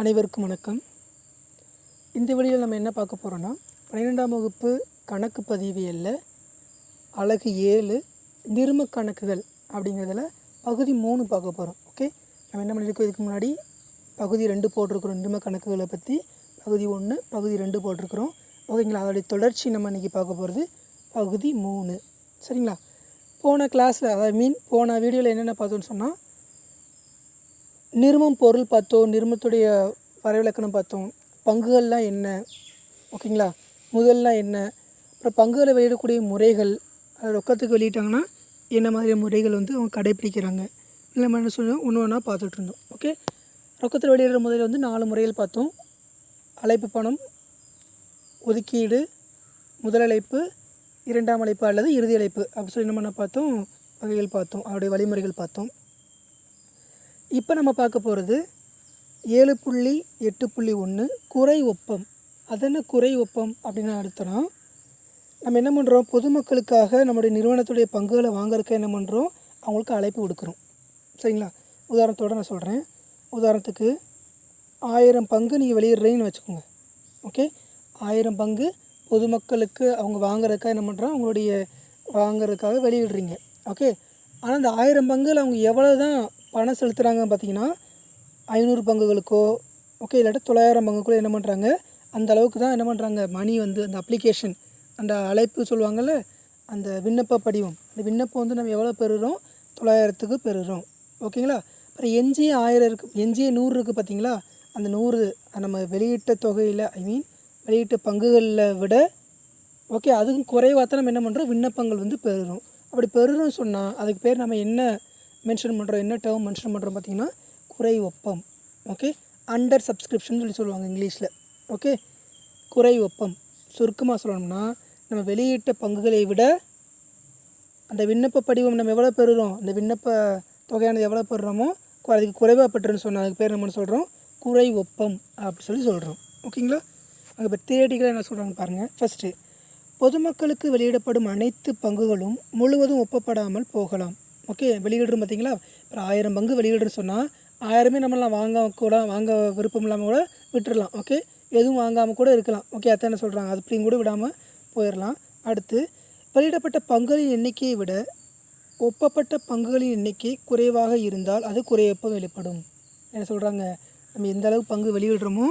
அனைவருக்கும் வணக்கம். இந்த வழியில் நம்ம என்ன பார்க்க போகிறோன்னா பன்னிரெண்டாம் வகுப்பு கணக்கு பதிவியலில் அழகு ஏழு நிரும கணக்குகள் அப்படிங்கிறதுல பகுதி மூணு பார்க்க போகிறோம் ஓகே நம்ம என்ன பண்ணியிருக்கோம் இதுக்கு முன்னாடி பகுதி ரெண்டு போட்டிருக்கிறோம். நிரும கணக்குகளை பற்றி பகுதி ஒன்று பகுதி ரெண்டு போட்டிருக்கிறோம். ஓகேங்களா? அதோடைய தொடர்ச்சி நம்ம இன்றைக்கி பார்க்க போகிறது பகுதி மூணு. சரிங்களா? போன கிளாஸில் அதாவது மீன் போன வீடியோவில் என்னென்ன பார்த்தோன்னு சொன்னால் நிறுமம் பொருள் பார்த்தோம் நிறுமத்துடைய வரைவிலக்கணம் பார்த்தோம். பங்குகள்லாம் என்ன? ஓகேங்களா? முதல்லாம் என்ன? அப்புறம் பங்குகளை வெளியிடக்கூடிய முறைகள் ரொக்கத்துக்கு வெளியிட்டாங்கன்னா என்ன மாதிரி முறைகள் வந்து அவங்க கடைப்பிடிக்கிறாங்க? இல்லை நம்ம என்ன சொல்லுவோம் ஒன்று ஒன்றா பார்த்துட்டு இருந்தோம். ஓகே? ரொக்கத்தில் வெளியிடுற முதலில் வந்து நாலு முறைகள் பார்த்தோம். அழைப்பு பணம் ஒதுக்கீடு முதலழைப்பு இரண்டாம் அழைப்பு அல்லது இறுதி அழைப்பு. அப்படி சொல்லி என்ன என்ன பார்த்தோம்? வகைகள் பார்த்தோம். அவருடைய வழிமுறைகள் பார்த்தோம். இப்போ நம்ம பார்க்க போகிறது ஏழு புள்ளி எட்டு புள்ளி ஒன்று குறை ஒப்பம். அது என்ன குறை ஒப்பம் அப்படின்னு அடுத்தனா நம்ம என்ன பண்ணுறோம் பொதுமக்களுக்காக நம்முடைய நிறுவனத்துடைய பங்குகளை வாங்குறதுக்கு என்ன பண்ணுறோம் அவங்களுக்கு அழைப்பு கொடுக்குறோம் சரிங்களா? உதாரணத்தோடு நான் சொல்கிறேன் உதாரணத்துக்கு ஆயிரம் பங்கு நீங்கள் வெளியிடுறீங்கன்னு வச்சுக்கோங்க. ஓகே? ஆயிரம் பங்கு பொதுமக்களுக்கு அவங்க வாங்குறதுக்காக என்ன பண்ணுறோம் அவங்களுடைய வாங்குறதுக்காக வெளியிடுறீங்க. ஓகே? ஆனால் அந்த ஆயிரம் பங்குல அவங்க எவ்வளோ தான் பணம் செலுத்துகிறாங்கன்னு பார்த்தீங்கன்னா ஐநூறு பங்குகளுக்கோ ஓகே இல்லாட்டி தொள்ளாயிரம் பங்குகளோ என்ன பண்ணுறாங்க அந்த அளவுக்கு தான் என்ன பண்ணுறாங்க மணி வந்து அந்த அப்ளிகேஷன் அந்த அழைப்பு சொல்லுவாங்கள்ல அந்த விண்ணப்ப படிவம். அந்த விண்ணப்பம் வந்து நம்ம எவ்வளோ பெறுகிறோம் தொள்ளாயிரத்துக்கு பெறுகிறோம் ஓகேங்களா அப்புறம் எஞ்சிய ஆயிரம் இருக்குது எஞ்சிய நூறு இருக்குது பார்த்தீங்களா? அந்த நூறு நம்ம வெளியிட்ட தொகையில் ஐ மீன் வெளியிட்ட பங்குகளில் விட ஓகே அதுக்கும் குறைவாக தான் நம்ம என்ன பண்ணுறோம் விண்ணப்பங்கள் வந்து பெறுகிறோம் அப்படி பெறுறோம்னு சொன்னால் அதுக்கு பேர் நம்ம என்ன மென்ஷன் பண்ணுறோம் என்ன டேர்ம் மென்ஷன் பண்ணுறோம் பார்த்தீங்கன்னா குறை ஒப்பம். ஓகே அண்டர் சப்ஸ்கிரிப்ஷன் சொல்லி சொல்லுவாங்க இங்கிலீஷில். ஓகே குறை ஒப்பம். சுருக்கமாக சொல்லணும்னா நம்ம வெளியிட்ட பங்குகளை விட அந்த விண்ணப்ப படிவம் நம்ம எவ்வளோ பெறுகிறோம் அந்த விண்ணப்ப தொகையானது எவ்வளோ பெறுறோமோ அதுக்கு குறைவாக பெற்றுன்னு சொன்னால் அதுக்கு பேர் நம்ம சொல்கிறோம் குறை ஒப்பம் அப்படி சொல்லி சொல்கிறோம் ஓகேங்களா? அங்கே இப்போ தேடிகளை என்ன சொல்கிறாங்கன்னு பாருங்கள் ஃபஸ்ட்டு பொதுமக்களுக்கு வெளியிடப்படும் அனைத்து பங்குகளும் முழுவதும் ஒப்பப்படாமல் போகலாம். ஓகே வெளியிடுறோம் பார்த்தீங்களா? இப்போ ஆயிரம் பங்கு வெளியிடுறோம் சொன்னால் ஆயிரமே நம்மளாம் வாங்க கூட வாங்க விருப்பம் இல்லாமல் கூட விட்டுறலாம் ஓகே? எதுவும் வாங்காமல் கூட இருக்கலாம் ஓகே? அத்தை என்ன சொல்கிறாங்க அது அப்படியும் கூட விடாமல் போயிடலாம் அடுத்து வெளியிடப்பட்ட பங்குகளின் எண்ணிக்கையை விட ஒப்பப்பட்ட பங்குகளின் எண்ணிக்கை குறைவாக இருந்தால் அது குறையப்ப வெளிப்படும். என்ன சொல்கிறாங்க நம்ம எந்த அளவு பங்கு வெளியிடுறோமோ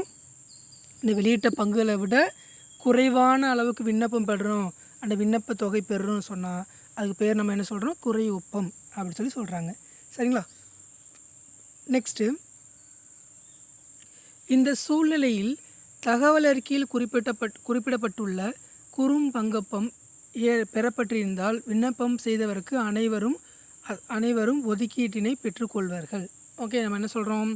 இந்த வெளியிட்ட பங்குகளை விட குறைவான அளவுக்கு விண்ணப்பம் பெறுறோம் அந்த விண்ணப்ப தொகை பெறுறோம்னு சொன்னால் அதுக்கு பேர் நம்ம என்ன சொல்கிறோம் குறை ஒப்பம் அப்படின்னு சொல்லி சொல்கிறாங்க சரிங்களா? நெக்ஸ்ட்டு இந்த சூழ்நிலையில் தகவல் அறிக்கையில் குறிப்பிட்டப்பட் குறிப்பிடப்பட்டுள்ள குறும் பங்கப்பம் ஏ பெறப்பட்டிருந்தால் விண்ணப்பம் செய்தவருக்கு அனைவரும் அனைவரும் ஒதுக்கீட்டினை பெற்றுக்கொள்வார்கள். ஓகே நம்ம என்ன சொல்கிறோம்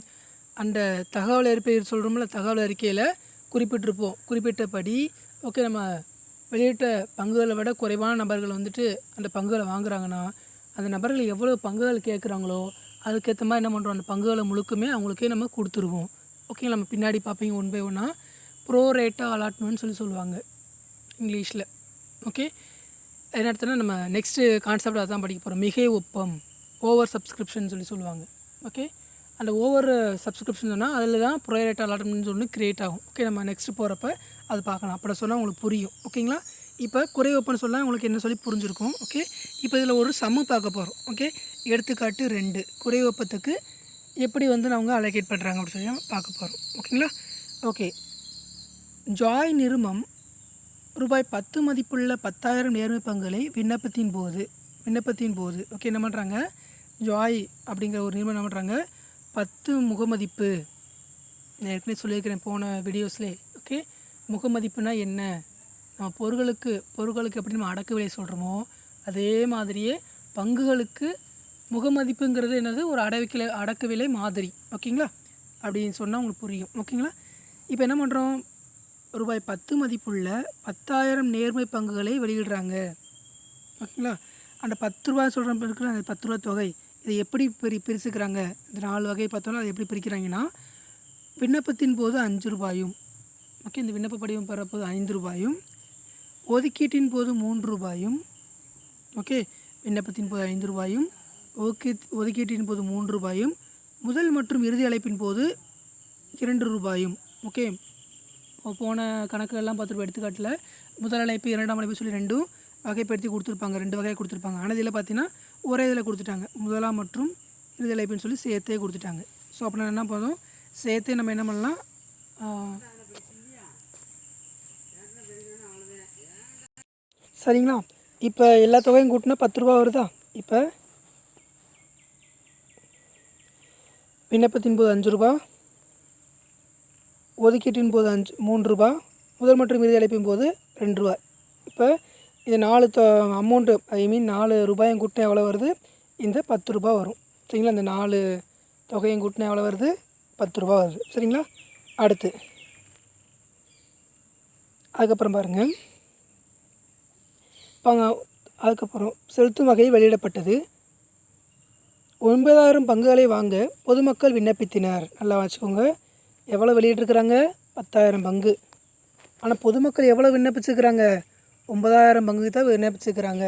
அந்த தகவல் அறிக்கையில் சொல்கிறோம்ல தகவல் அறிக்கையில் குறிப்பிட்டிருப்போம். குறிப்பிட்டபடி ஓகே நம்ம வெளியிட்ட பங்குகளை விட குறைவான நபர்கள் வந்துட்டு அந்த பங்குகளை வாங்குறாங்கன்னா அந்த நபர்கள் எவ்வளோ பங்குகள் கேட்குறாங்களோ அதுக்கேற்ற மாதிரி என்ன பண்ணுறோம் அந்த பங்குகளை முழுக்குமே அவங்களுக்கே நம்ம கொடுத்துருவோம். ஓகே நம்ம பின்னாடி பார்ப்பீங்க ஒன் பை ஒன்னாக ப்ரோ ரேட்டா அலாட்மெண்ட் சொல்லி சொல்லுவாங்க இங்கிலீஷில். ஓகே என்ன நம்ம நெக்ஸ்ட்டு கான்செப்ட் அதான் படிக்க போகிறோம் மிகை ஒப்பம் ஓவர் சப்ஸ்கிரிப்ஷன் சொல்லி சொல்லுவாங்க. ஓகே அந்த ஓவர் சப்ஸ்கிரிப்ஷன் சொன்னால் அதில் தான் ப்ரொயரேட் அலாட்மெண்ட்னு ஒன்று க்ரியேட் ஆகும். ஓகே நம்ம நெக்ஸ்ட் போகிறப்ப அது பார்க்கலாம். அப்படி சொன்னால் உங்களுக்கு புரியும். ஓகேங்களா இப்போ குறை ஒப்பன்னு சொன்னால் உங்களுக்கு என்ன சொல்லி புரிஞ்சிருக்கும்? ஓகே இப்போ இதில் ஒரு சம்மு பார்க்க போகிறோம் ஓகே எடுத்துக்காட்டு ரெண்டு. குறை ஒப்பத்துக்கு எப்படி வந்து அவங்க அலோகேட் பண்ணுறாங்க அப்படின்னு சொல்லி பார்க்க போகிறோம் ஓகேங்களா ஓகே ஜாய் நிறுமம் ரூபாய் பத்து மதிப்புள்ள பத்தாயிரம் நேர்மை பங்குகளை விண்ணப்பத்தின் போது விண்ணப்பத்தின் போது ஓகே என்ன பண்ணுறாங்க ஜாய் அப்படிங்கிற ஒரு நிறுவனம் என்ன பண்ணுறாங்க பத்து முகமதிப்பு. நான் ஏற்கனவே சொல்லியிருக்கிறேன் போன வீடியோஸ்லே ஓகே முகமதிப்புனா என்ன? நம்ம பொருட்களுக்கு பொருட்களுக்கு எப்படி நம்ம அடக்கு விலை சொல்கிறோமோ அதே மாதிரியே பங்குகளுக்கு முகமதிப்புங்கிறது என்னது? ஒரு அடவிக்கலை அடக்கு விலை மாதிரி ஓகேங்களா அப்படின்னு சொன்னால் உங்களுக்கு புரியும். ஓகேங்களா இப்போ என்ன பண்ணுறோம் ரூபாய் பத்து மதிப்புள்ள பத்தாயிரம் நேர்மை பங்குகளை வெளியிடுறாங்க. ஓகேங்களா அந்த பத்து ரூபா சொல்கிற இருக்கிற அந்த பத்து ரூபா தொகை இதை எப்படி பிரி பிரிச்சுக்கிறாங்க? இந்த நாலு வகை பார்த்தோம்னா அதை எப்படி பிரிக்கிறாங்கன்னா விண்ணப்பத்தின் போது அஞ்சு ரூபாயும் ஓகே இந்த விண்ணப்ப படிவம் பெறப்போது ஐந்து ரூபாயும் ஒதுக்கீட்டின் போது மூன்று ரூபாயும் ஓகே விண்ணப்பத்தின் போது ஐந்து ரூபாயும் ஓகே ஒதுக்கீட்டின் போது மூன்று ரூபாயும் முதல் மற்றும் இறுதி அழைப்பின் போது இரண்டு ரூபாயும் ஓகே போன கணக்குகள்லாம் பார்த்துருப்போம் எடுத்துக்காட்டில். முதல் அழைப்பு இரண்டாம் அழைப்பு சொல்லி ரெண்டும் வகைப்படுத்தி கொடுத்துருப்பாங்க ரெண்டு வகையாக கொடுத்துருப்பாங்க. ஆனால் இதில் பார்த்தீங்கன்னா ஒரே இதில் கொடுத்துட்டாங்க. முதலாம் மற்றும் இறுதி சொல்லி சேர்த்தே கொடுத்துட்டாங்க. ஸோ அப்போ என்ன போதும் சேர்த்தே நம்ம என்ன பண்ணலாம்? சரிங்களா? இப்போ எல்லா தொகையும் கூட்டினா பத்து ரூபா வருதா? இப்போ விண்ணப்பத்தின் போது அஞ்சு ரூபா ஒதுக்கீட்டின் போது அஞ்சு மூன்று ரூபா முதல் மற்றும் இறுதி அழைப்பின் போது ரெண்டு ரூபா. இப்போ இது நாலு தொ அமௌண்ட்டு ஐ மீன் நாலு ரூபாயும் கூட்டினா எவ்வளோ வருது? இந்த பத்து ரூபா வரும். சரிங்களா? இந்த நாலு தொகையும் கூட்டினா எவ்வளோ வருது? பத்து ரூபா வருது. சரிங்களா? அடுத்து. அதுக்கப்புறம் பாருங்கள் பங்க அதுக்கப்புறம் செலுத்தும் வகை வெளியிடப்பட்டது. ஒன்பதாயிரம் பங்குகளை வாங்க பொதுமக்கள் விண்ணப்பித்தினர். நல்லா வச்சுக்கோங்க. எவ்வளோ வெளியிட்டிருக்கிறாங்க? பத்தாயிரம் பங்கு. ஆனால் பொதுமக்கள் எவ்வளோ விண்ணப்பிச்சிருக்கிறாங்க? ஒன்பதாயிரம் பங்குக்கு தான் விண்ணப்பிச்சுக்கிறாங்க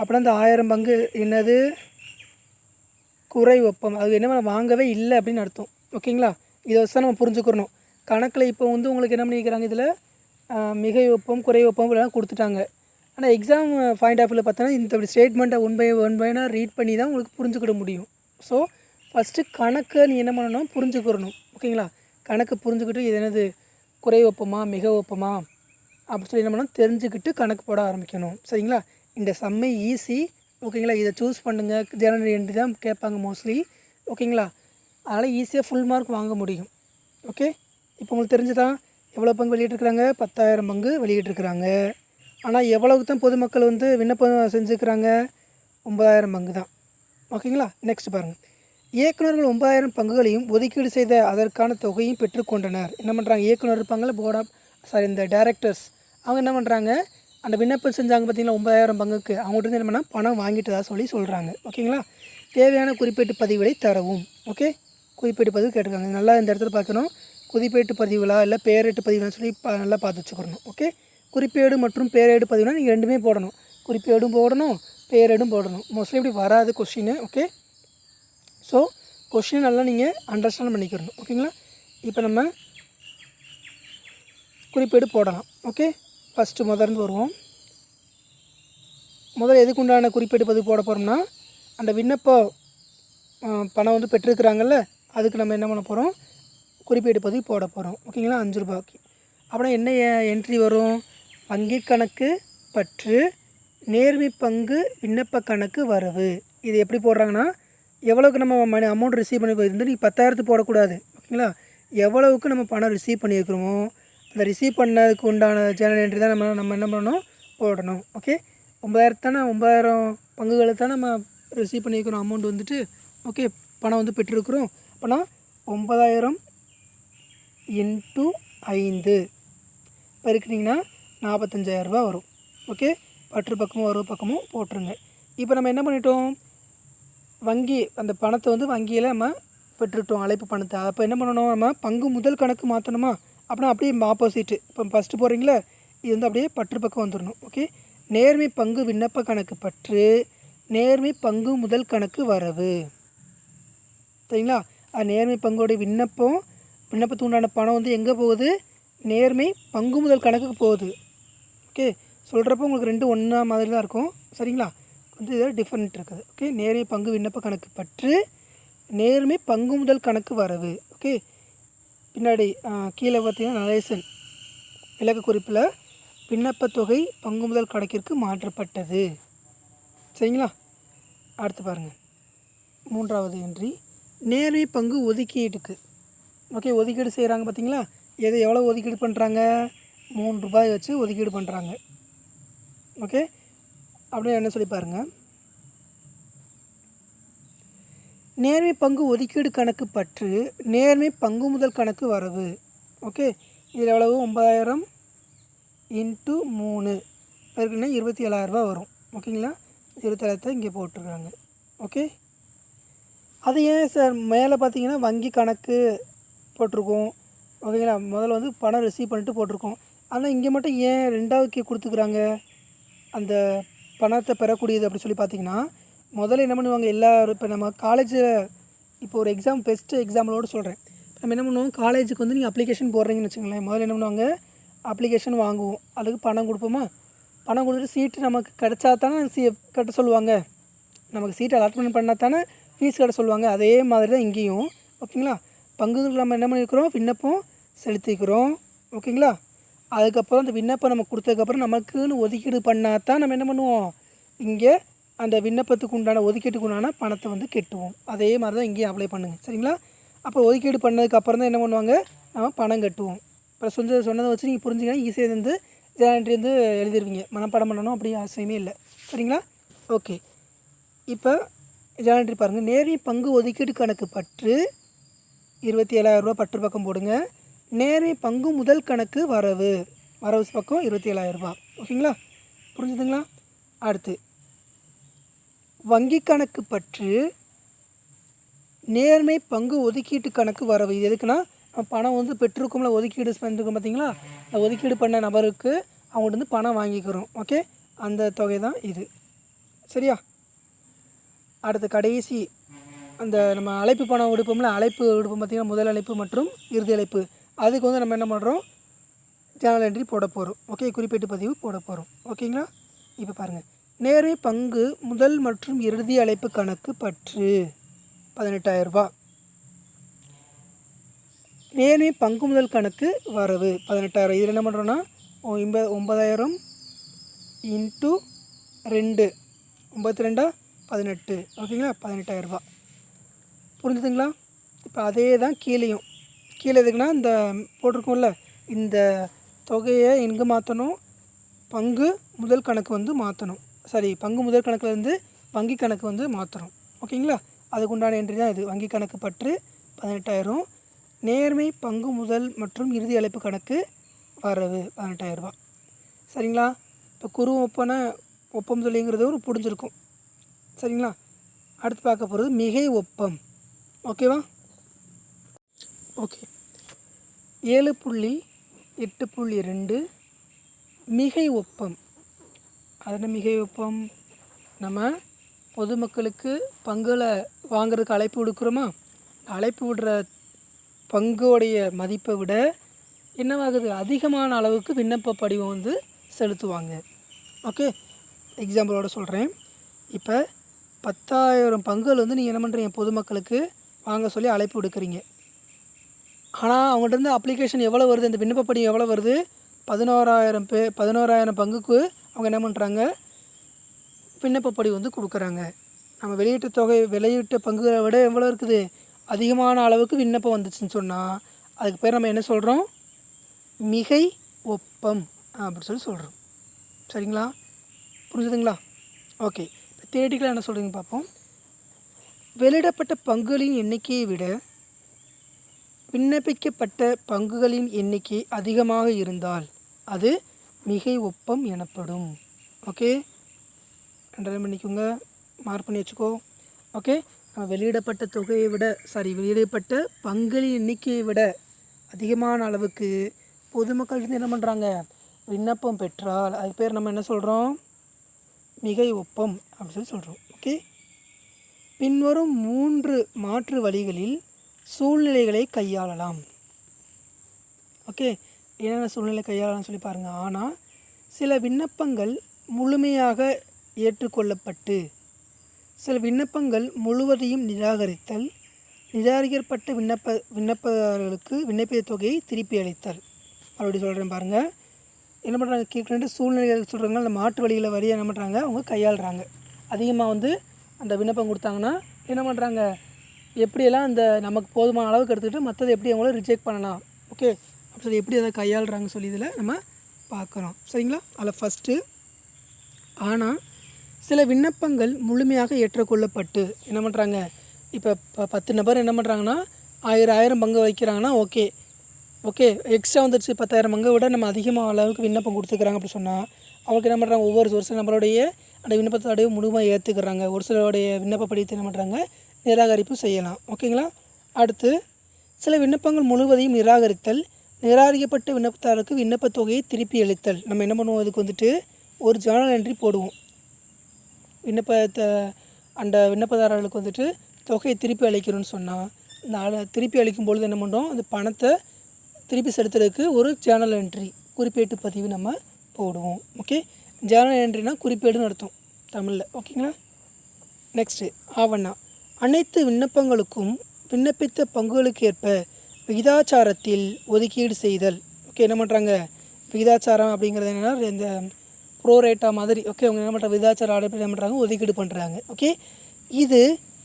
அப்புறம் அந்த ஆயிரம் பங்கு என்னது? குறை ஒப்பம் அது என்ன வாங்கவே இல்லை அப்படின்னு அர்த்தம். ஓகேங்களா இதை வச்சு தான் நம்ம புரிஞ்சுக்கிறணும். கணக்கில் இப்போ வந்து உங்களுக்கு என்ன பண்ணிக்கிறாங்க இதில்? மிகை ஒப்பம் குறை ஒப்பம் எல்லாம் கொடுத்துட்டாங்க. ஆனால் எக்ஸாம் பாயிண்ட் ஆஃப் வியூவில் பார்த்தோன்னா இந்த ஸ்டேட்மெண்ட்டை ஒன் பை ஒன் பைனாக ரீட் பண்ணி தான் உங்களுக்கு புரிஞ்சுக்கிட முடியும். ஸோ ஃபஸ்ட்டு கணக்கை நீ என்ன பண்ணணும்? புரிஞ்சுக்கிறணும். ஓகேங்களா கணக்கு புரிஞ்சுக்கிட்டு இது என்னது? குறை ஒப்பமா மிக ஒப்பமா அப்படி சொல்லி என்ன பண்ணணும் தெரிஞ்சுக்கிட்டு கணக்கு போட ஆரம்பிக்கணும். சரிங்களா? இந்த செம்மை ஈஸி. ஓகேங்களா? இதை சூஸ் பண்ணுங்கள் ஜனவரி எண்டு தான் கேட்பாங்க மோஸ்ட்லி ஓகேங்களா? அதனால் ஈஸியாக ஃபுல் மார்க் வாங்க முடியும். ஓகே? இப்போ உங்களுக்கு தெரிஞ்சுதான் எவ்வளோ பங்கு வெளியிட்டிருக்கிறாங்க? பத்தாயிரம் பங்கு வெளியிட்டிருக்கிறாங்க. ஆனால் எவ்வளவுக்கு தான் பொதுமக்கள் வந்து விண்ணப்பம் செஞ்சுக்கிறாங்க? ஒன்பதாயிரம் பங்கு தான். ஓகேங்களா? நெக்ஸ்ட் பாருங்கள் இயக்குனர்கள் ஒன்பதாயிரம் பங்குகளையும் ஒதுக்கீடு செய்த அதற்கான தொகையும் பெற்றுக்கொண்டனர் என்ன பண்ணுறாங்க இயக்குனர் இருப்பாங்களே போர்ட் ஆஃப் சாரி இந்த டேரக்டர்ஸ் அவங்க என்ன பண்ணுறாங்க அந்த விண்ணப்பம் செஞ்சாங்க பார்த்தீங்களா? ஒன்பதாயிரம் பங்குக்கு. அவங்ககிட்ட இருந்து என்ன பண்ணால் பணம் வாங்கிட்டதாக சொல்லி சொல்கிறாங்க ஓகேங்களா? தேவையான குறிப்பீட்டு பதிவுகளை தரவும். ஓகே? குறிப்பீட்டு பதிவு கேட்டுக்காங்க நல்லா இந்த இடத்துல பார்க்கணும். குறிப்பீட்டு பதிவுகளா? இல்லை பேரேட்டு பதிவுலாம் சொல்லி பா நல்லா பார்த்து வச்சுக்கணும். ஓகே? குறிப்பேடு மற்றும் பேரேடு பதிவுனா நீங்கள் ரெண்டுமே போடணும். குறிப்பேடும் போடணும் பேரேடும் போடணும். மோஸ்ட்லி இப்படி வராது கொஷின் ஓகே? ஸோ கொஷின் நல்லா நீங்கள் அண்டர்ஸ்டாண்ட் பண்ணிக்கிறணும் ஓகேங்களா? இப்போ நம்ம குறிப்பேடு போடலாம். ஓகே? ஃபஸ்ட்டு முதல்ல வருவோம். முதல்ல எதுக்குண்டான குறிப்பேடு பதிவு போட போகிறோம்னா அந்த விண்ணப்ப பணம் வந்து பெற்றிருக்கிறாங்கல்ல அதுக்கு நம்ம என்ன பண்ண போகிறோம் குறிப்பேடு பதிவு போட போகிறோம் ஓகேங்களா? அஞ்சு ரூபாய்க்கு அப்புறம் என்ன என்ட்ரி வரும்? வங்கி கணக்கு பற்று நேர்மை பங்கு விண்ணப்ப கணக்கு வரவு. இது எப்படி போடுறாங்கன்னா எவ்வளோக்கு நம்ம மணி அமௌண்ட் ரிசீவ் பண்ணி இருந்து நீ பத்தாயிரத்து போடக்கூடாது. ஓகேங்களா? எவ்வளவுக்கு நம்ம பணம் ரிசீவ் பண்ணியிருக்கிறோமோ அதை ரிசீவ் பண்ணதுக்கு உண்டான சேனல் என்ட்ரி தான் நம்ம நம்ம என்ன பண்ணணும்? போடணும். ஓகே ஒம்பதாயிரத்து தானே? ஒம்பதாயிரம் பங்குகளை தான் நம்ம ரிசீவ் பண்ணியிருக்கிறோம். அமௌண்ட் வந்துட்டு ஓகே பணம் வந்து பெற்றிருக்கிறோம். அப்போனா ஒம்பதாயிரம் இன்ட்டு ஐந்து. பெருக்குனிங்கன்னா நாற்பத்தஞ்சாயிரரூபா வரும். ஓகே பற்று பக்கமும் ஒரு பக்கமும் போட்டுருங்க. இப்போ நம்ம என்ன பண்ணிட்டோம்? வங்கி அந்த பணத்தை வந்து வங்கியில் நம்ம பெற்றுட்டோம். அழைப்பு பணத்தை. அப்போ என்ன பண்ணணும்? நம்ம பங்கு முதல் கணக்கு மாற்றணுமா அப்படின்னா அப்படியே ஆப்போசிட்டு இப்போ ஃபஸ்ட்டு போகிறீங்களா இது வந்து அப்படியே பற்று பக்கம் வந்துடணும் ஓகே நேர்மை பங்கு விண்ணப்ப கணக்கு பற்று நேர்மை பங்கு முதல் கணக்கு வரவு. சரிங்களா? அது நேர்மை பங்கோடைய விண்ணப்பம் விண்ணப்பத்துக்கு உண்டான பணம் வந்து எங்கே போகுது? நேர்மை பங்கு முதல் கணக்குக்கு போகுது. ஓகே சொல்கிறப்போ உங்களுக்கு ரெண்டு ஒன்றா மாதிரி தான் இருக்கும். சரிங்களா? வந்து இதில் டிஃப்ரெண்ட் இருக்குது. ஓகே நேர்மை பங்கு விண்ணப்ப கணக்கு பற்று நேர்மை பங்கு முதல் கணக்கு வரவு. ஓகே பின்னாடி கீழே பார்த்தீங்கன்னா நரேசன். விளக்க குறிப்பில் விண்ணப்பத் தொகை பங்கு முதல் கணக்கிற்கு மாற்றப்பட்டது. சரிங்களா? அடுத்து பாருங்கள் மூன்றாவது என்றி நேர்மை பங்கு ஒதுக்கீட்டுக்கு. ஓகே ஒதுக்கீடு செய்கிறாங்க பார்த்தீங்களா? எது எவ்வளோ ஒதுக்கீடு பண்ணுறாங்க மூணு ரூபாய் வச்சு ஒதுக்கீடு பண்ணுறாங்க ஓகே? அப்படியே என்ன சொல்லி பாருங்கள் நேர்மை பங்கு ஒதுக்கீடு கணக்கு பற்று நேர்மை பங்கு முதல் கணக்கு வரவு. ஓகே இதில் எவ்வளவு? ஒன்பதாயிரம் இன்ட்டு மூணு. இருக்குன்னா இருபத்தி ஏழாயிரரூபா வரும். ஓகேங்களா இருபத்தேழாயிரத்தை இங்கே போட்டிருக்காங்க. ஓகே அது ஏன் சார்? மேலே பார்த்தீங்கன்னா வங்கி கணக்கு போட்டிருக்கோம். ஓகேங்களா முதல்ல வந்து பணம் ரிசீவ் பண்ணிட்டு போட்டிருக்கோம். ஆனால் இங்கே மட்டும் ஏன் ரெண்டாவதுக்கு கொடுத்துக்குறாங்க? அந்த பணத்தை பெறக்கூடியது அப்படி சொல்லி பார்த்தீங்கன்னா முதல்ல என்ன பண்ணுவாங்க எல்லோரும் இப்போ நம்ம காலேஜில் இப்போ ஒரு எக்ஸாம் பெஸ்ட்டு எக்ஸாம்பிளோடு சொல்கிறேன் நம்ம என்ன பண்ணுவோம் காலேஜுக்கு வந்து நீங்கள் அப்ளிகேஷன் போடுறீங்கன்னு வச்சுங்களேன் முதல்ல என்ன பண்ணுவாங்க அப்ளிகேஷன் வாங்குவோம். அதுக்கு பணம் கொடுப்போமா? பணம் கொடுத்துட்டு சீட்டு நமக்கு கிடைச்சா தானே சீ கட்ட சொல்லுவாங்க. நமக்கு சீட் அலாட்மெண்ட் பண்ணால் தானே ஃபீஸ் கட்ட சொல்லுவாங்க. அதே மாதிரி தான் இங்கேயும். ஓகேங்களா பங்குகளுக்கு நம்ம என்ன பண்ணியிருக்கிறோம் விண்ணப்பம் செலுத்திக்கிறோம். ஓகேங்களா அதுக்கப்புறம் அந்த விண்ணப்பம் நம்ம கொடுத்ததுக்கப்புறம் நமக்குன்னு ஒதுக்கீடு பண்ணால் தான் நம்ம என்ன பண்ணுவோம்? இங்கே அந்த விண்ணப்பத்துக்கு உண்டான ஒதுக்கீட்டுக்கு உண்டான பணத்தை வந்து கட்டுவோம். அதே மாதிரி தான் இங்கேயும் அப்ளை பண்ணுங்கள் சரிங்களா? அப்போ ஒதுக்கீடு பண்ணதுக்கு அப்புறம் தான் என்ன பண்ணுவாங்க? நம்ம பணம் கட்டுவோம். இப்போ சொந்த சொன்னதை வச்சு நீங்கள் புரிஞ்சுங்கன்னா ஈஸியாக வந்து ஜேஎன்ட்ரி வந்து எழுதிருவீங்க. மனப்பாடம் பண்ணணும் அப்படி அவசியமே இல்லை. சரிங்களா? ஓகே இப்போ ஜேஎன்ட்ரி பாருங்கள் நேரடி பங்கு ஒதுக்கீடு கணக்கு பற்று இருபத்தி ஏழாயிரரூபா பற்று பக்கம் போடுங்க. நேரடி பங்கு முதல் கணக்கு வரவு. வரவு பக்கம் இருபத்தி ஏழாயிரரூபா ஓகேங்களா? புரிஞ்சுதுங்களா? அடுத்து வங்கி கணக்கு பற்று நேர்மை பங்கு ஒதுக்கீட்டு கணக்கு வரவு. இது எதுக்குன்னா நம்ம பணம் வந்து பெற்றிருக்கோம்ல ஒதுக்கீடு பண்ணிருக்கோம் பார்த்தீங்களா? அந்த ஒதுக்கீடு பண்ண நபருக்கு அவங்கள்ட்ட வந்து பணம் வாங்கிக்கிறோம். ஓகே? அந்த தொகை தான் இது. சரியா? அடுத்து கடைசி அந்த நம்ம அழைப்பு பணம் விடுப்போம்ல அழைப்பு விடுப்போம் பார்த்திங்கன்னா முதல் அழைப்பு மற்றும் இறுதி அழைப்பு. அதுக்கு வந்து நம்ம என்ன பண்ணுறோம் ஜேனல் என்ட்ரி போட போகிறோம் ஓகே? குறிப்பீட்டு பதிவு போட போகிறோம் ஓகேங்களா? இப்போ பாருங்கள் நேரே பங்கு முதல் மற்றும் இறுதி அழைப்பு கணக்கு பற்று. பதினெட்டாயிரரூபா நேரே பங்கு முதல் கணக்கு வரவு. பதினெட்டாயிரம். இதில் என்ன பண்ணுறோன்னா ஒம்ப ஒன்பதாயிரம் இன்ட்டு ரெண்டு. ஒம்பத்தி ரெண்டா பதினெட்டு. ஓகேங்களா? பதினெட்டாயிரரூபா புரிஞ்சுதுங்களா? இப்போ அதே தான் கீழேயும். கீழே எதுக்குன்னா இந்த போட்டிருக்கோம்ல இந்த தொகையை எங்கே மாற்றணும் பங்கு முதல் கணக்கு வந்து மாற்றணும் சாரி பங்கு முதல் கணக்குலேருந்து வங்கி கணக்கு வந்து மாற்றுறோம் ஓகேங்களா? அதுக்கு உண்டான என்ட்ரி தான் இது. வங்கி கணக்கு பற்று பதினெட்டாயிரம். நேர்மை பங்கு முதல் மற்றும் இறுதி அழைப்பு கணக்கு வரவு பதினெட்டாயிரரூபா சரிங்களா? இப்போ குரு ஒப்பனை ஒப்பம் சொல்லிங்கிறது ஒரு புரிஞ்சிருக்கும். சரிங்களா? அடுத்து பார்க்க போகிறது மிகை ஒப்பம். ஓகேவா? ஓகே. ஏழு புள்ளி எட்டு புள்ளி ரெண்டு மிகை ஒப்பம். அது மிகை வெப்பம் நம்ம பொதுமக்களுக்கு பங்குகளை வாங்குறதுக்கு அழைப்பு விடுக்கிறோமா? அழைப்பு விடுற பங்குடைய மதிப்பை விட என்னவாகுது? அதிகமான அளவுக்கு விண்ணப்ப படிவம் வந்து செலுத்துவாங்க. ஓகே? எக்ஸாம்பிளோட சொல்கிறேன் இப்போ பத்தாயிரம் பங்குகள் வந்து நீங்கள் என்ன பண்ணுறீங்க பொதுமக்களுக்கு வாங்க சொல்லி அழைப்பு விடுக்கிறீங்க. ஆனால் அவங்கள்ட்ட இருந்து அப்ளிகேஷன் எவ்வளோ வருது? இந்த விண்ணப்பப்படி எவ்வளோ வருது? பதினோராயிரம் பே பதினோராயிரம் பங்குக்கு அவங்க என்ன பண்ணுறாங்க விண்ணப்பப்படி வந்து கொடுக்குறாங்க. நம்ம வெளியிட்ட தொகை வெளியிட்ட பங்குகளை விட எவ்வளோ இருக்குது? அதிகமான அளவுக்கு விண்ணப்பம் வந்துச்சுன்னு சொன்னால் அதுக்கு பேர் நம்ம என்ன சொல்கிறோம் மிகை ஒப்பம் அப்படின்னு சொல்லி சொல்கிறோம் சரிங்களா? புரிஞ்சுதுங்களா? ஓகே. இப்போ என்ன சொல்கிறீங்க பார்ப்போம். வெளியிடப்பட்ட பங்குகளின் எண்ணிக்கையை விட விண்ணப்பிக்கப்பட்ட பங்குகளின் எண்ணிக்கை அதிகமாக இருந்தால் அது மிகை ஒப்பம் எனப்படும். ஓகே அண்டர்லைன் பண்ணிக்கோங்க மார்க் பண்ணி வச்சுக்கோ. ஓகே நம்ம வெளியிடப்பட்ட தொகையை விட சாரி வெளியிடப்பட்ட பங்களின் எண்ணிக்கையை விட அதிகமான அளவுக்கு பொதுமக்கள் வந்து என்ன பண்ணுறாங்க விண்ணப்பம் பெற்றால் அது பேர் நம்ம என்ன சொல்கிறோம் மிகை ஒப்பம் அப்படின்னு சொல்லி சொல்கிறோம் ஓகே பின்வரும் மூன்று மாற்று வழிகளில் சூழ்நிலைகளை கையாளலாம். ஓகே என்னென்ன சூழ்நிலை கையாளலாம் சொல்லி பாருங்கள் ஆனால் சில விண்ணப்பங்கள் முழுமையாக ஏற்றுக்கொள்ளப்பட்டு சில விண்ணப்பங்கள் முழுவதையும் நிராகரித்தல் நிராகரிக்கப்பட்ட விண்ணப்ப விண்ணப்பதாரர்களுக்கு விண்ணப்பித்த தொகையை திருப்பி அளித்தல். மறுபடியும் சொல்கிறேன் பாருங்கள் என்ன பண்ணுறாங்க கேட்குறேன் சூழ்நிலைகள் சொல்கிறாங்க அந்த மாற்று வழிகளை வரி என்ன பண்ணுறாங்க அவங்க கையாளுறாங்க. அதிகமாக வந்து அந்த விண்ணப்பம் கொடுத்தாங்கன்னா என்ன பண்ணுறாங்க எப்படியெல்லாம் அந்த நமக்கு போதுமான அளவுக்கு எடுத்துக்கிட்டு மற்றதை எப்படி அவங்கள ரிஜெக்ட் பண்ணலாம்? ஓகே அப்படி சொல்லி எப்படி அதை கையாளுறாங்க சொல்லி இதில் நம்ம பார்க்குறோம். சரிங்களா? அதில் ஃபஸ்ட்டு ஆனால் சில விண்ணப்பங்கள் முழுமையாக ஏற்றுக்கொள்ளப்பட்டு என்ன பண்ணுறாங்க இப்போ ப பத்து நபர் என்ன பண்ணுறாங்கன்னா ஆயிரம் ஆயிரம் பங்கு வைக்கிறாங்கன்னா ஓகே ஓகே எக்ஸ்ட்ரா வந்துடுச்சு பத்தாயிரம் பங்கை விட நம்ம அதிகமாக அளவுக்கு விண்ணப்பம் கொடுத்துக்கிறாங்க அப்படி சொன்னால் அவங்களுக்கு என்ன பண்ணுறாங்க ஒவ்வொரு ஒரு சில நபருடைய அந்த விண்ணப்பத்தோடைய முழுமையாக ஏற்றுக்கிறாங்க ஒரு சிலருடைய விண்ணப்ப என்ன பண்ணுறாங்க நிராகரிப்பு செய்யலாம். ஓகேங்களா அடுத்து சில விண்ணப்பங்கள் முழுவதையும் நிராகரித்தல் நிராகரிக்கப்பட்ட விண்ணப்பத்தாருக்கு விண்ணப்பத் தொகையை திருப்பி அளித்தல். நம்ம என்ன பண்ணுவோம்? அதுக்கு வந்துட்டு ஒரு ஜேர்னல் என்ட்ரி போடுவோம். விண்ணப்பத்தை அந்த விண்ணப்பதாரர்களுக்கு வந்துட்டு தொகையை திருப்பி அளிக்கிறோன்னு சொன்னால் இந்த திருப்பி அளிக்கும் பொழுது என்ன பண்ணுறோம் அந்த பணத்தை திருப்பி செலுத்துறதுக்கு ஒரு ஜேர்னல் என்ட்ரி குறிப்பேட்டு பதிவு நம்ம போடுவோம். ஓகே? ஜேர்னல் என்ட்ரினா குறிப்பேடுன்னு அர்த்தம் தமிழில். ஓகேங்களா? நெக்ஸ்ட்டு ஆவணா. அனைத்து விண்ணப்பங்களுக்கும் விண்ணப்பித்த பங்குகளுக்கு ஏற்ப விகிதாச்சாரத்தில் ஒதுக்கீடு செய்தல். ஓகே என்ன பண்ணுறாங்க விகிதாச்சாரம் அப்படிங்கிறது என்னென்னா இந்த ப்ரோரேட்டா மாதிரி ஓகே அவங்க என்ன பண்ணுறாங்க விகிதாச்சார அடிப்படை என்ன பண்ணுறாங்க ஒதுக்கீடு பண்ணுறாங்க ஓகே இது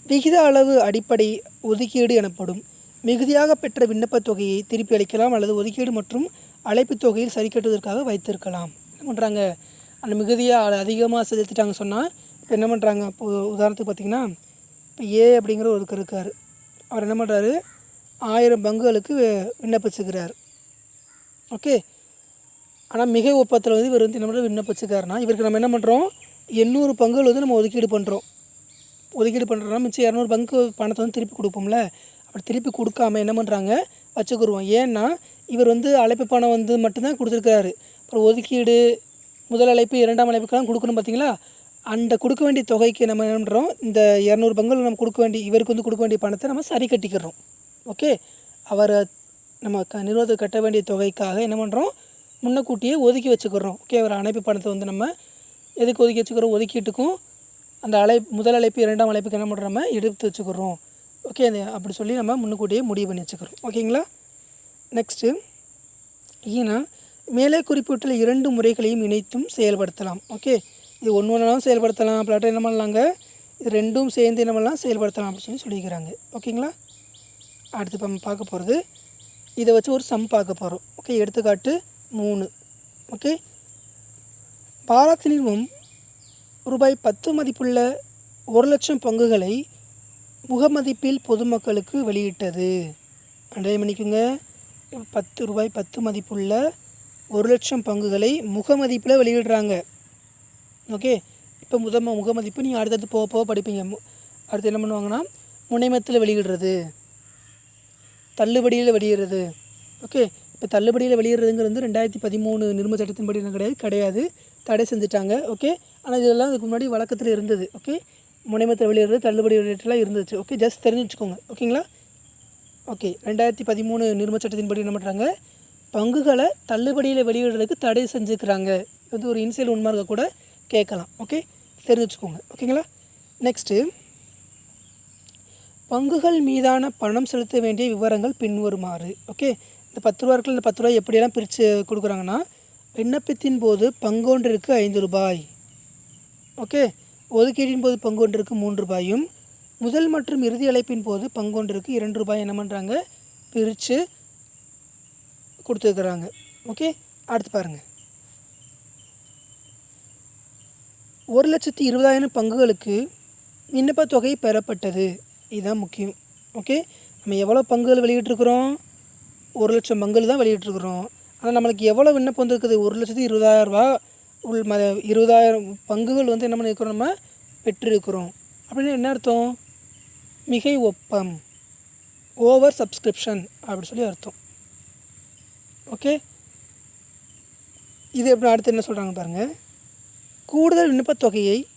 விகித அளவு அடிப்படை ஒதுக்கீடு எனப்படும். மிகுதியாக பெற்ற விண்ணப்பத் தொகையை திருப்பி அளிக்கலாம் அல்லது ஒதுக்கீடு மற்றும் அழைப்புத் தொகையில் சரி கட்டுவதற்காக வைத்திருக்கலாம். என்ன பண்ணுறாங்க அந்த மிகுதியாக அதிகமாக செலுத்திட்டாங்க சொன்னால் இப்போ என்ன பண்ணுறாங்க இப்போ உதாரணத்துக்கு பார்த்தீங்கன்னா இப்போ ஏ அப்படிங்கிற ஒருத்தர் இருக்கார். அவர் என்ன பண்ணுறாரு ஆயிரம் பங்குகளுக்கு விண்ணப்பிச்சுக்கிறார். ஓகே? ஆனால் மிக ஒப்பத்தில் வந்து இவர் வந்து என்ன பண்ணுறது விண்ணப்பிச்சுக்காருனா இவருக்கு நம்ம என்ன பண்ணுறோம் எண்ணூறு பங்குகள் வந்து நம்ம ஒதுக்கீடு பண்ணுறோம் ஒதுக்கீடு பண்ணுறோம்னா மிச்சம் இரநூறு பங்கு பணத்தை வந்து திருப்பி கொடுப்போம்ல? அப்படி திருப்பி கொடுக்காம என்ன பண்ணுறாங்க வச்சுக்கிடுவோம் ஏன்னா இவர் வந்து அழைப்பு பணம் வந்து மட்டும்தான் கொடுத்துருக்காரு அப்புறம் ஒதுக்கீடு முதல் அழைப்பு இரண்டாம் அழைப்புக்கெல்லாம் கொடுக்கணும் பார்த்தீங்களா அந்த கொடுக்க வேண்டிய தொகைக்கு நம்ம என்ன பண்ணுறோம் இந்த இரநூறு பங்குகள் நம்ம கொடுக்க வேண்டிய இவருக்கு வந்து கொடுக்க வேண்டிய பணத்தை நம்ம சரி கட்டிக்கிறோம். ஓகே? அவரை நம்ம க நிறுவனத்துக்கு கட்ட வேண்டிய தொகைக்காக என்ன பண்ணுறோம் முன்னக்கூட்டியே ஒதுக்கி வச்சுக்கிறோம். ஓகே? அவர் அழைப்பு பணத்தை வந்து நம்ம எதுக்கு ஒதுக்கி வச்சுக்கிறோம்? ஒதுக்கீட்டுக்கும் அந்த அழை முதல் அழைப்பு இரண்டாம் அழைப்புக்கு என்ன பண்ணுறோம் நம்ம எடுத்து வச்சுக்கிறோம். ஓகே? அந்த அப்படி சொல்லி நம்ம முன்னுக்கூட்டியே முடிவு பண்ணி வச்சுக்கிறோம். ஓகேங்களா? நெக்ஸ்ட்டு ஈனா மேலே குறிப்பிட்டுள்ள இரண்டு முறைகளையும் இணைத்தும் செயல்படுத்தலாம். ஓகே? இது ஒன்று ஒன்றாலும் செயல்படுத்தலாம். அப்படி என்ன பண்ணலாங்க? இது ரெண்டும் சேர்ந்து என்ன பண்ணலாம்? செயல்படுத்தலாம் அப்படின்னு சொல்லி சொல்லிக்கிறாங்க. ஓகேங்களா? அடுத்து இப்போ நம்ம பார்க்க போகிறது இதை வச்சு ஒரு சம் பார்க்க போகிறோம் ஓகே எடுத்துக்காட்டு மூணு. ஓகே பாரத் நிறுவனம் ரூபாய் பத்து மதிப்புள்ள ஒரு லட்சம் பங்குகளை முகமதிப்பில் பொதுமக்களுக்கு வெளியிட்டது. அன்றைய மணிக்குங்க பத்து ரூபாய் பத்து மதிப்புள்ள ஒரு லட்சம் பங்குகளை முகமதிப்பில் வெளியிடுறாங்க. ஓகே இப்போ முத முகமதிப்பு நீங்கள் அடுத்தடுத்து போக போக படிப்பீங்க. அடுத்து என்ன பண்ணுவாங்கன்னா முனைமத்தில் வெளியிடுறது. தள்ளுபடியில் வெளியிடுறது ஓகே இப்போ தள்ளுபடியில் வெளியிடுறதுங்கிறது வந்து ரெண்டாயிரத்தி பதிமூணு நிர்ம சட்டத்தின்படி என்ன கிடையாது. கிடையாது. தடை செஞ்சுட்டாங்க. ஓகே ஆனால் இதெல்லாம் இதுக்கு முன்னாடி வழக்கத்தில் இருந்தது. ஓகே முனைமத்தில் வெளியிடுறது தள்ளுபடி வெளியிட்டுலாம் இருந்துச்சு. ஓகே ஜஸ்ட் தெரிஞ்சு வச்சுக்கோங்க. ஓகேங்களா ஓகே ரெண்டாயிரத்தி பதிமூணு நிர்ம சட்டத்தின்படி என்ன பண்ணுறாங்க பங்குகளை தள்ளுபடியில் வெளியிடுறதுக்கு தடை செஞ்சுக்கிறாங்க. இது வந்து ஒரு இன்சியல் உண்மார்க்க கூட கேட்கலாம். ஓகே தெரிஞ்சு வச்சுக்கோங்க. ஓகேங்களா நெக்ஸ்ட்டு பங்குகள் மீதான பணம் செலுத்த வேண்டிய விவரங்கள் பின்வருமாறு. ஓகே இந்த பத்து ரூபா இருக்குல்ல இந்த பத்து ரூபாய் எப்படியெல்லாம் பிரித்து கொடுக்குறாங்கன்னா விண்ணப்பத்தின் போது பங்கொன்றிற்கு ஐந்து ரூபாய். ஓகே ஒதுக்கீட்டின் போது பங்கொன்றிற்கு மூன்று ரூபாயும் முதல் மற்றும் இறுதி அழைப்பின் போது பங்கொன்றிற்கு இரண்டு ரூபாய் என்ன பண்ணுறாங்க பிரித்து கொடுத்துருக்குறாங்க. ஓகே அடுத்து பாருங்கள் ஒரு லட்சத்தி இருபதாயிரம் பங்குகளுக்கு விண்ணப்பத் தொகை பெறப்பட்டது. இதுதான் முக்கியம். ஓகே நம்ம எவ்வளோ பங்குகள் வெளியிட்டிருக்கிறோம்? ஒரு லட்சம் பங்குகள் தான் வெளியிட்டிருக்கிறோம். ஆனால் நம்மளுக்கு எவ்வளோ விண்ணப்பம் வந்திருக்குது? ஒரு லட்சத்து இருபதாயிரரூபா உள் ம இருபதாயிரம் பங்குகள் வந்து என்ன பண்ணியிருக்கிறோம் நம்ம பெற்றிருக்கிறோம். அப்படின்னு என்ன அர்த்தம்? மிகை ஒப்பம். ஓவர் சப்ஸ்கிரிப்ஷன் அப்படின்னு சொல்லி அர்த்தம். ஓகே இது எப்படி அடுத்து என்ன சொல்கிறாங்க பாருங்கள் கூடுதல் விண்ணப்பத் தொகையை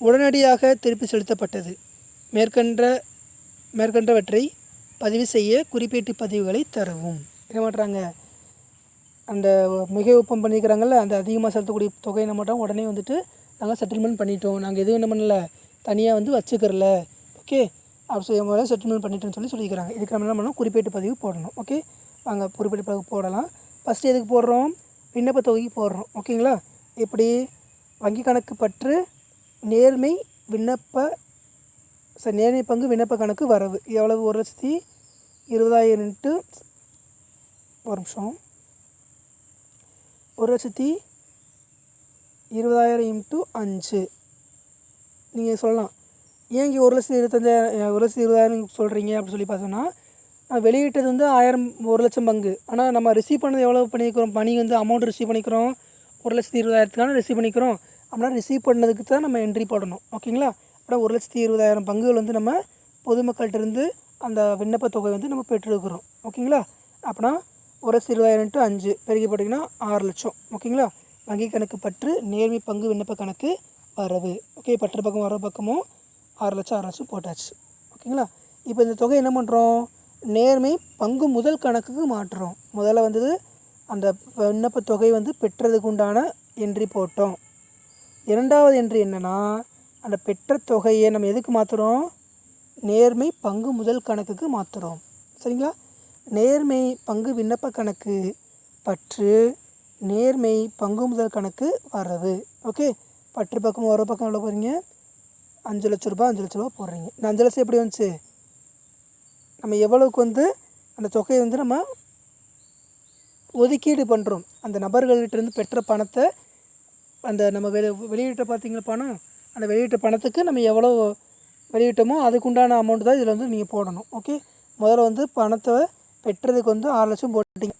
உடனடியாக திருப்பி செலுத்தப்பட்டது. மேற்கண்ட மேற்கண்டவற்றை பதிவு செய்ய குறிப்பீட்டு பதிவுகளை தரவும். என்ன பண்ணுறாங்க? அந்த மிக ஒப்பம் பண்ணிக்கிறாங்கல்ல அந்த அதிகமாக செலுத்தக்கூடிய தொகை என்ன பண்ணுறோம் உடனே வந்துட்டு நாங்கள் செட்டில்மெண்ட் பண்ணிட்டோம். நாங்கள் எதுவும் என்ன பண்ணல. தனியாக வந்து வச்சுக்கிறல. ஓகே? அப்படி செய்யும் செட்டில்மெண்ட் பண்ணிட்டோம்னு சொல்லி சொல்லிக்கிறாங்க. இதுக்கு நம்ம என்ன பண்ணணும்? குறிப்பீட்டு பதிவு போடணும். ஓகே? வாங்க குறிப்பேட்டு பதிவு போடலாம். ஃபஸ்ட்டு எதுக்கு போடுறோம்? விண்ணப்ப தொகைக்கு போடுறோம். ஓகேங்களா? எப்படி? வங்கி கணக்கு பற்று நேர்மை விண்ணப்ப சார் நேரடி பங்கு விண்ணப்ப கணக்கு வரவு. எவ்வளவு? ஒரு லட்சத்தி இருபதாயிரம் இன்ட்டு ஒரு நிமிஷம். ஒரு லட்சத்தி இருபதாயிரம் இன்ட்டு அஞ்சு. நீங்கள் சொல்லலாம். ஏன் இங்கே ஒரு லட்சத்தி இருபத்தஞ்சாயிரம் ஒரு லட்சத்தி இருபதாயிரம் சொல்கிறீங்க அப்படின்னு சொல்லி பார்த்தோன்னா நான் வெளியிட்டது வந்து ஆயிரம் ஒரு லட்சம் பங்கு. ஆனால் நம்ம ரிசீவ் பண்ணது எவ்வளோ பண்ணிக்கிறோம்? பணி வந்து அமௌண்ட் ரிசீவ் பண்ணிக்கிறோம். ஒரு லட்சத்தி இருபதாயிரத்துக்கான ரிசீவ் பண்ணிக்கிறோம். அப்படின்னா ரிசீவ் பண்ணதுக்கு தான் நம்ம என்ட்ரி போடணும். ஓகேங்களா அப்புறம் ஒரு லட்சத்தி இருபதாயிரம் பங்குகள் வந்து நம்ம பொதுமக்கள்கிட்ட இருந்து அந்த விண்ணப்ப தொகை வந்து நம்ம பெற்றிருக்கிறோம். ஓகேங்களா? அப்படின்னா ஒரு லட்சத்தி இருபதாயிரம் டு அஞ்சு. பெருகி போட்டிங்கன்னா ஆறு லட்சம். ஓகேங்களா? வங்கி கணக்கு பற்று நேர்மை பங்கு விண்ணப்ப கணக்கு வரவு. ஓகே பற்று பக்கம் வர பக்கமும் ஆறு லட்சம் ஆறு லட்சம் போட்டாச்சு. ஓகேங்களா? இப்போ இந்த தொகை என்ன பண்ணுறோம் நேர்மை பங்கு முதல் கணக்குக்கு மாற்றுறோம். முதல்ல வந்தது அந்த விண்ணப்ப தொகை வந்து பெற்றதுக்கு உண்டான என்ட்ரி போட்டோம். இரண்டாவது என்ட்ரி என்னென்னா அந்த பெற்ற தொகையை நம்ம எதுக்கு மாற்றுறோம் நேர்மை பங்கு முதல் கணக்குக்கு மாற்றுறோம் சரிங்களா? நேர்மை பங்கு விண்ணப்ப கணக்கு பற்று நேர்மை பங்கு முதல் கணக்கு வர்றது ஓகே? பற்று பக்கம் வர பக்கம் எவ்வளோ போகிறீங்க அஞ்சு லட்ச ரூபாய் அஞ்சு லட்ச ரூபா போடுறீங்க. இந்த அஞ்சு லட்சம் எப்படி வந்துச்சு? நம்ம எவ்வளவுக்கு வந்து அந்த தொகையை வந்து நம்ம ஒதுக்கீடு பண்ணுறோம் அந்த நபர்கள்கிட்டருந்து பெற்ற பணத்தை அந்த நம்ம வெளி வெளியிட்ட பார்த்தீங்களா பணம்? அந்த வெளியிட்ட பணத்துக்கு நம்ம எவ்வளோ வெளியிட்டோமோ அதுக்குண்டான அமௌண்ட் தான் இதில் வந்து நீங்கள் போடணும். ஓகே முதல்ல வந்து பணத்தை பெற்றதுக்கு வந்து ஆறு லட்சம் போட்டுட்டீங்க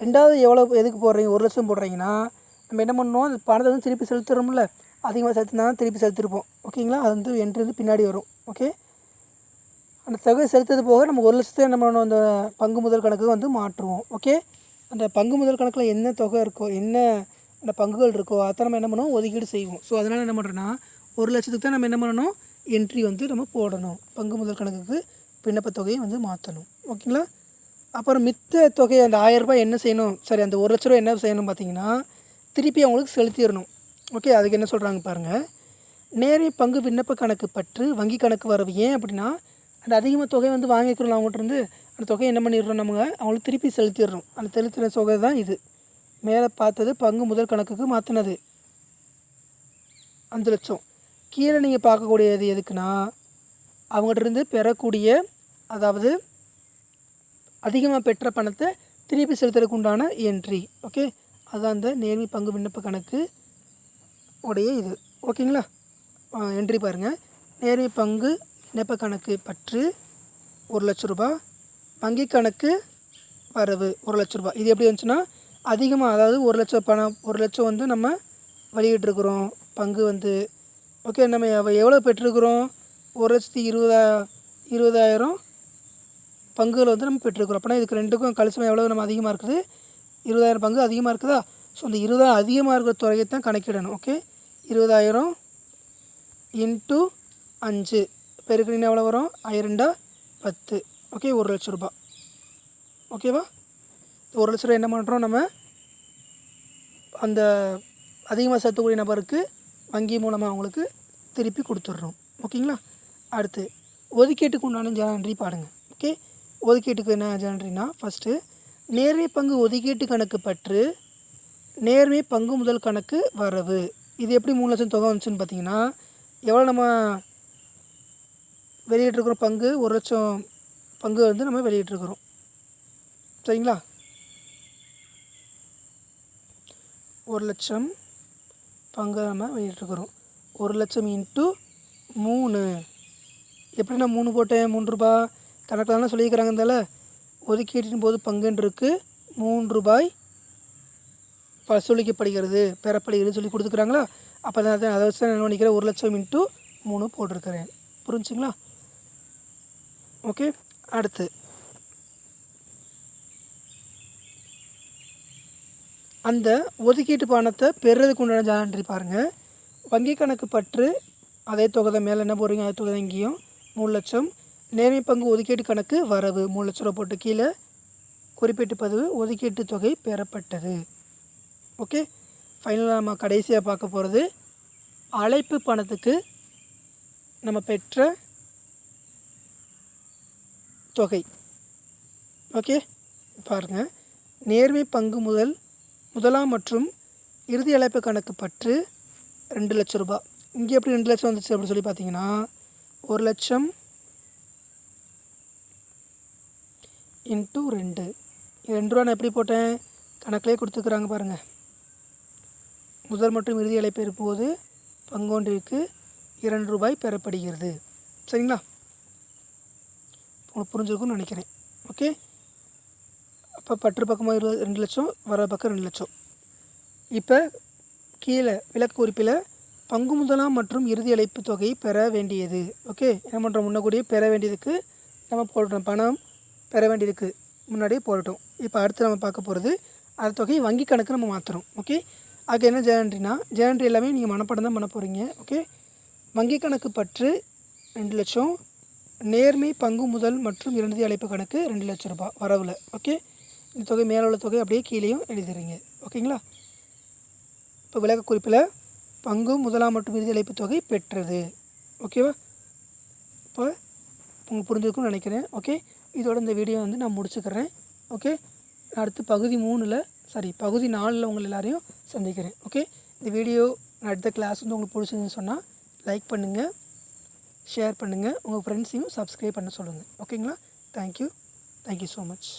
ரெண்டாவது எவ்வளோ எதுக்கு போடுறீங்க? ஒரு லட்சம் போடுறீங்கன்னா நம்ம என்ன பண்ணோம் அந்த பணத்தை வந்து திருப்பி செலுத்துறோம்ல அதிகமாக செலுத்தினா திருப்பி செலுத்திருப்போம். ஓகேங்களா அது வந்து என்ட்ரி வந்து பின்னாடி வரும். ஓகே அந்த தொகை செலுத்தது போக நம்ம ஒரு லட்சத்தை நம்ம பண்ணணும்? அந்த பங்கு முதல் கணக்கு வந்து மாற்றுவோம். ஓகே அந்த பங்கு முதல் கணக்கில் என்ன தொகை இருக்கோ என்ன அந்த பங்குகள் இருக்கோ அதை நம்ம என்ன பண்ணுவோம்? ஒதுக்கீடு செய்வோம். ஸோ அதனால் என்ன பண்ணுறோன்னா ஒரு லட்சத்துக்கு தான் நம்ம என்ன பண்ணணும்? என்ட்ரி வந்து நம்ம போடணும். பங்கு முதல் கணக்குக்கு விண்ணப்ப தொகையை வந்து மாற்றணும். ஓகேங்களா? அப்புறம் மித்த தொகை அந்த ஆயிரம் ரூபாய் என்ன செய்யணும்? சரி அந்த ஒரு லட்ச ரூபா என்ன செய்யணும் பார்த்தீங்கன்னா திருப்பி அவங்களுக்கு செலுத்திடணும். ஓகே அதுக்கு என்ன சொல்கிறாங்க பாருங்கள் நேரே பங்கு விண்ணப்ப கணக்கு பற்று வங்கி கணக்கு வரவு ஏன் அப்படின்னா அந்த அதிகமாக தொகை வந்து வாங்கிக்கிறோம் அவங்ககிட்ட இருந்து அந்த தொகையை என்ன பண்ணிடுறோம் நம்ம? அவங்களுக்கு திருப்பி செலுத்திடுறோம். அந்த செலுத்தின தொகை தான் இது. மேலே பார்த்தது பங்கு முதல் கணக்குக்கு மாற்றினது. அஞ்சு லட்சம். கீழே நீங்கள் பார்க்கக்கூடியது எதுக்குன்னா அவங்ககிட்ட இருந்து பெறக்கூடிய அதாவது அதிகமாக பெற்ற பணத்தை திருப்பி செலுத்துறதுக்கு உண்டான என்ட்ரி ஓகே அதுதான் அந்த நேர்மை பங்கு விண்ணப்ப கணக்கு உடைய இது. ஓகேங்களா என்ட்ரி பாருங்கள் நேர்மை பங்கு விண்ணப்ப கணக்கு பற்று ஒரு லட்ச ரூபாய் வங்கி கணக்கு வரவு ஒரு லட்ச ரூபாய் இது எப்படி வந்துச்சுன்னா அதிகமாக அதாவது ஒரு லட்சம் பணம் ஒரு லட்சம் வந்து நம்ம வெளியிட்டிருக்கிறோம். பங்கு வந்து ஓகே நம்ம எவ்வளோ பெற்றிருக்கிறோம்? ஒரு லட்சத்தி இருபதா இருபதாயிரம் பங்குகள் வந்து நம்ம பெற்றிருக்கிறோம். அப்படின்னா இதுக்கு ரெண்டுக்கும் கழிச்சம் எவ்வளோ நம்ம அதிகமாக இருக்குது? இருபதாயிரம் பங்கு அதிகமாக இருக்குதா? ஸோ அந்த இருபதாயிரம் அதிகமாக இருக்கிற துறையை தான் கணக்கிடணும் ஓகே? இருபதாயிரம் இன்ட்டு அஞ்சு. பெருக்கினா எவ்வளோ வரும்? ஆயிரண்டா பத்து. ஓகே ஒரு லட்ச ரூபாய் ஓகேவா? ஒரு லட்ச ரூபா என்ன பண்ணுறோம் நம்ம? அந்த அதிகமாக சேர்த்தக்கூடிய நபருக்கு வங்கி மூலமாக அவங்களுக்கு திருப்பி கொடுத்துட்றோம். ஓகேங்களா? அடுத்து ஒதுக்கீட்டுக்கு உண்டான ஜான்ட்ரி பாடுங்க ஓகே? ஒதுக்கீட்டுக்கு என்ன ஜனன்றினா ஃபஸ்ட்டு நேர்மை பங்கு ஒதுக்கீட்டு கணக்கு பற்று நேர்மை பங்கு முதல் கணக்கு வரவு. இது எப்படி மூணு லட்சம் தொகை வந்துச்சுன்னு பார்த்தீங்கன்னா எவ்வளோ நம்ம வெளியிட்டிருக்கிறோம் பங்கு? ஒரு லட்சம் பங்கு வந்து நம்ம வெளியிட்டிருக்கிறோம். சரிங்களா? ஒரு லட்சம் பங்கு நம்ம வெளியிட்டிருக்கிறோம் ஒரு லட்சம் இன்ட்டு மூணு. எப்படி நான் மூணு போட்டேன் மூணு ரூபா. கணக்கில் தானே சொல்லியிருக்கிறாங்க இருந்தால ஒதுக்கீட்டின் போது பங்குன்றிருக்கு மூன்று ரூபாய் வசூலிக்கப்படுகிறது பெறப்படுகிறது சொல்லி கொடுத்துக்கிறாங்களா அப்போ தான் அதை வச்சு நான் நினைக்கிறேன் ஒரு லட்சம் இன்ட்டு மூணு போட்டிருக்கிறேன். புரிஞ்சுங்களா? ஓகே அடுத்து. அந்த ஒதுக்கீட்டு பணத்தை பெறுறதுக்கு உண்டான ஜான்ட்ரி பாருங்கள் வங்கி கணக்கு பற்று அதே தொகை தான் மேலே என்ன போடுறீங்க? அதே தொகை தான் இங்கேயும். மூணு லட்சம். நேர்மை பங்கு ஒதுக்கீட்டு கணக்கு வரவு மூணு லட்ச ரூபா போட்டு கீழே குறிப்பிட்டு பதிவு ஒதுக்கீட்டு தொகை பெறப்பட்டது. ஓகே? ஃபைனலாக நம்ம கடைசியாக பார்க்க போகிறது அழைப்பு பணத்துக்கு நம்ம பெற்ற தொகை. ஓகே? பாருங்கள் நேர்மை பங்கு முதல் முதலாம் மற்றும் இறுதி அழைப்பு கணக்கு பற்று ரெண்டு லட்சம் ரூபா இங்கே எப்படி ரெண்டு லட்சம் வந்துச்சு அப்படின்னு சொல்லி பார்த்தீங்கன்னா ஒரு லட்சம் இன்ட்டு ரெண்டு. ரெண்டு ரூபா நான் எப்படி போட்டேன்? கணக்கிலே கொடுத்துக்கிறாங்க பாருங்கள் முதல் மற்றும் இறுதி அழைப்பு இருப்போது பங்கொன்றிற்கு இரண்டு ரூபாய் பெறப்படுகிறது. சரிங்களா? உங்களுக்கு புரிஞ்சிருக்கும்னு நினைக்கிறேன். ஓகே? இப்போ பற்று பக்கமாக இருபது ரெண்டு லட்சம் வர பக்கம் ரெண்டு லட்சம். இப்போ கீழே விளக்கு குறிப்பில் பங்கு முதலாம் மற்றும் இறுதி அழைப்பு தொகை பெற வேண்டியது. ஓகே என்ன பண்ணுறோம் முன்னக்கூடியே பெற வேண்டியதுக்கு நம்ம போடுறோம் பணம் பெற வேண்டியதுக்கு முன்னாடியே போடட்டும் இப்போ அடுத்து நம்ம பார்க்க போகிறது அந்த தொகையை வங்கி கணக்கு நம்ம மாற்றுறோம் ஓகே அதுக்கு என்ன ஜேரண்ட்ரினா ஜேரண்ட்ரி எல்லாமே நீங்கள் மனப்படம் தான் பண்ண போகிறீங்க ஓகே வங்கி கணக்கு பற்று ரெண்டு லட்சம் நேர்மை பங்கு முதல் மற்றும் இரண்டு அழைப்பு கணக்கு ரெண்டு லட்சம் ரூபாய் வரவில். ஓகே இந்த தொகை மேலே உள்ள தொகை அப்படியே கீழேயும் எழுதிடுறீங்க ஓகேங்களா? இப்போ விளக்க குறிப்பில் பங்கு முதலாம் மற்றும் இறுதி அழைப்பு தொகை பெற்றது. ஓகேவா? இப்போ உங்களுக்கு புரிஞ்சிருக்கும்னு நினைக்கிறேன். ஓகே? இதோட இந்த வீடியோ வந்து நான் முடிச்சுக்கிறேன். ஓகே? அடுத்து பகுதி மூணில் சாரி பகுதி நாலில் உங்கள் எல்லாரையும் சந்திக்கிறேன். ஓகே? இந்த வீடியோ அடுத்த கிளாஸ் வந்து உங்களுக்கு பிடிச்சிருந்துன்னு சொன்னால் லைக் பண்ணுங்கள் ஷேர் பண்ணுங்கள் உங்கள் ஃப்ரெண்ட்ஸையும் சப்ஸ்கிரைப் பண்ண சொல்லுங்கள் ஓகேங்களா? Thank you thank you so much